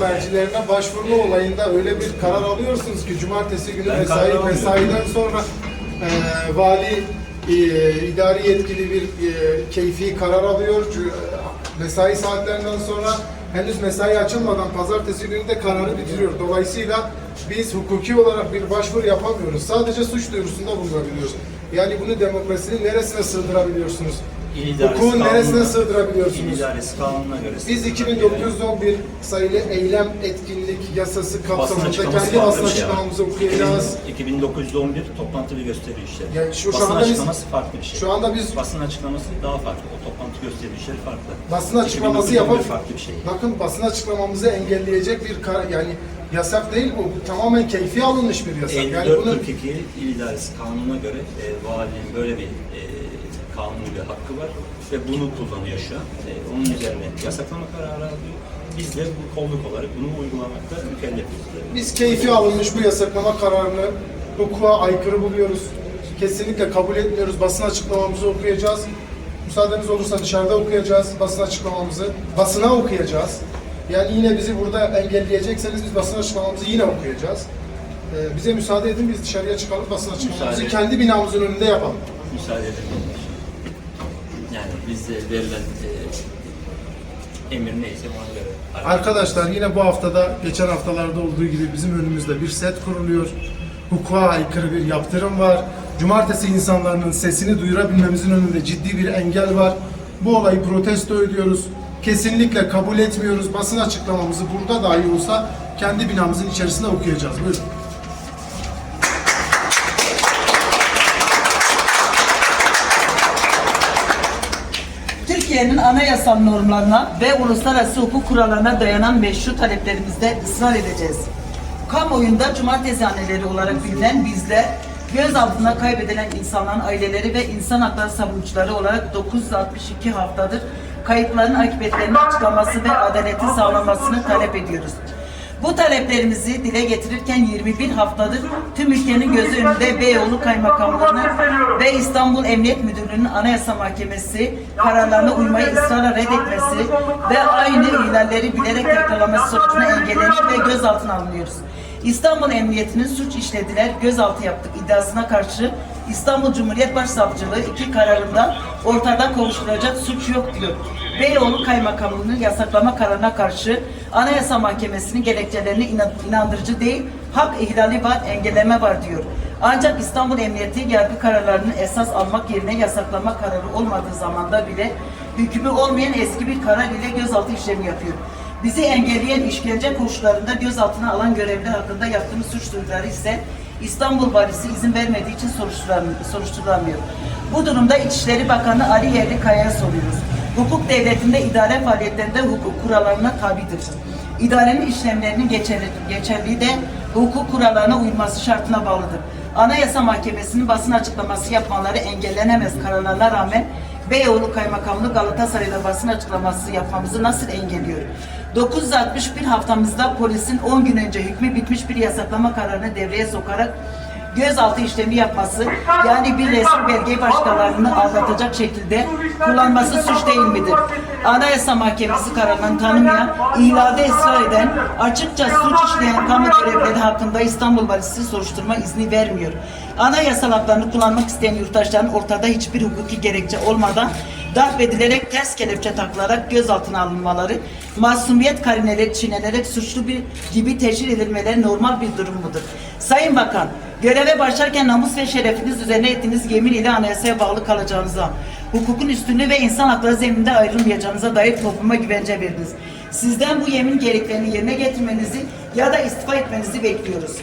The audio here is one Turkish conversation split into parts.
mercilerine başvurma olayında öyle bir karar alıyorsunuz ki cumartesi günü mesai mesaiden sonra e, vali e, idari yetkili bir e, keyfi karar alıyor. Mesai saatlerinden sonra henüz mesai açılmadan pazartesi günü de kararı bitiriyor. Dolayısıyla biz hukuki olarak bir başvuru yapamıyoruz. Sadece suç duyurusunda bulunabiliyoruz. Yani bunu demokrasinin neresine sığdırabiliyorsunuz? İl idaresi Hukukun kanununa- neresine İl sığdırabiliyorsunuz? idaresi kanununa göre. Biz 2911 sayılı eylem etkinlik yasası kapsamında açıklaması kendi basın bir şey var. açıklamamızı okuyacağız. 2000 2911 toplantı ve gösteri işleri. Yani şu- şu basın anda biz- açıklaması farklı bir şey. Şu anda biz Basın açıklaması daha farklı. O toplantı gösteri işleri farklı. basın açıklaması 2911 yapıp farklı bir şey. bakın basın açıklamamızı engelleyecek bir kar, yani yasak değil bu. Bu tamamen keyfi alınmış bir yasak. Yani bunu 54-42 İl İdaresi Kanunu'na göre e, valinin böyle bir e, kanuni bir hakkı var ve bunu kullanıyor şu an. E, onun üzerine yasaklama kararı alıyor. Biz de bu kolluk olarak bunu uygulamakta mükellefiz. biz keyfi alınmış bu yasaklama kararını hukuka aykırı buluyoruz. Kesinlikle kabul etmiyoruz. Basın açıklamamızı okuyacağız. Müsaadeniz olursa dışarıda okuyacağız basın açıklamamızı. Basına okuyacağız. Yani yine bizi burada engelleyecekseniz biz basın açıklamamızı yine okuyacağız. Ee, bize müsaade edin biz dışarıya çıkalım basın açıklamamızı Müsaade. kendi binamızın önünde yapalım. müsaade edelim. Yani bizde verilen e, emir neyse ona göre. Arkadaşlar yine bu haftada geçen haftalarda olduğu gibi bizim önümüzde bir set kuruluyor. Hukuka aykırı bir yaptırım var. Cumartesi insanların sesini duyurabilmemizin önünde ciddi bir engel var. Bu olayı protesto ediyoruz. Kesinlikle kabul etmiyoruz. Basın açıklamamızı burada dahi olsa kendi binamızın içerisinde okuyacağız. Buyurun. Türkiye'nin anayasal normlarına ve uluslararası hukuk kurallarına dayanan meşru taleplerimizde ısrar edeceğiz. Kamuoyunda cumartesi anneleri olarak bilinen bizler, gözaltında kaybedilen insanların aileleri ve insan hakları savunucuları olarak 962 haftadır kayıpların akıbetlerinin açıklaması ve adaletin sağlanmasını talep ediyoruz. Bu taleplerimizi dile getirirken 21 haftadır tüm ülkenin gözü önünde Beyoğlu Kaymakamlığı'nın ve İstanbul Emniyet Müdürlüğü'nün Anayasa Mahkemesi kararlarına uymayı ısrarla reddetmesi ve aynı ihlalleri bilerek tekrarlaması sonucunda engellenir ve gözaltına alınıyoruz. İstanbul Emniyeti'nin suç işlediler, gözaltı yaptık iddiasına karşı İstanbul Cumhuriyet Başsavcılığı iki kararında ortada kovuşturacak suç yok diyor. Beyoğlu Kaymakamlığı'nın yasaklama kararına karşı Anayasa Mahkemesi'nin gerekçelerini inan- inandırıcı değil, hak ihlali var, engelleme var diyor. Ancak İstanbul Emniyeti yargı kararlarını esas almak yerine yasaklama kararı olmadığı zamanda bile hükmü olmayan eski bir karar ile gözaltı işlemi yapıyor. Bizi engelleyen işkence koşullarında gözaltına alan görevliler hakkında yaptığımız suç duyuruları ise İstanbul Valisi izin vermediği için soruşturulamıyor. Bu durumda İçişleri Bakanı Ali Yerlikaya'ya soruyoruz. Hukuk devletinde idare faaliyetlerinde hukuk kurallarına tabidir. İdarenin işlemlerinin geçerli, geçerliği de hukuk kurallarına uyması şartına bağlıdır. Anayasa Mahkemesi'nin basın açıklaması yapmaları engellenemez kararlarına rağmen Beyoğlu Kaymakamlığı Galatasaray'da basın açıklaması yapmamızı nasıl engelliyor? 961 haftamızda polisin 10 gün önce hükmü bitmiş bir yasaklama kararını devreye sokarak gözaltı işlemi yapması yani bir resmi belgeyi başkalarını aldatacak şekilde kullanması suç değil midir? Anayasa Mahkemesi kararını tanımayan, ihlalde ısrar eden, açıkça suç işleyen kamu görevlileri hakkında İstanbul Valisi soruşturma izni vermiyor. Anayasal haklarını kullanmak isteyen yurttaşların ortada hiçbir hukuki gerekçe olmadan darp edilerek ters kelepçe takılarak gözaltına alınmaları, masumiyet karineleri çiğnenerek suçlu bir gibi teşhir edilmeleri normal bir durum mudur? Sayın Bakan, göreve başlarken namus ve şerefiniz üzerine ettiğiniz yemin ile anayasaya bağlı kalacağınıza, hukukun üstünlüğü ve insan hakları zemininde ayrılmayacağınıza dair topluma güvence verdiniz. Sizden bu yemin gereklerini yerine getirmenizi ya da istifa etmenizi bekliyoruz.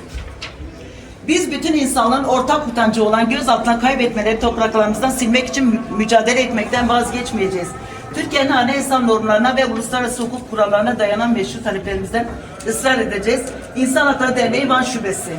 Biz bütün insanların ortak utancı olan gözaltına kaybetmeleri topraklarımızdan silmek için mü- mücadele etmekten vazgeçmeyeceğiz. Türkiye'nin anayasal normlarına ve uluslararası hukuk kurallarına dayanan meşru taleplerimizden ısrar edeceğiz. İnsan Hakları Derneği Van Şubesi.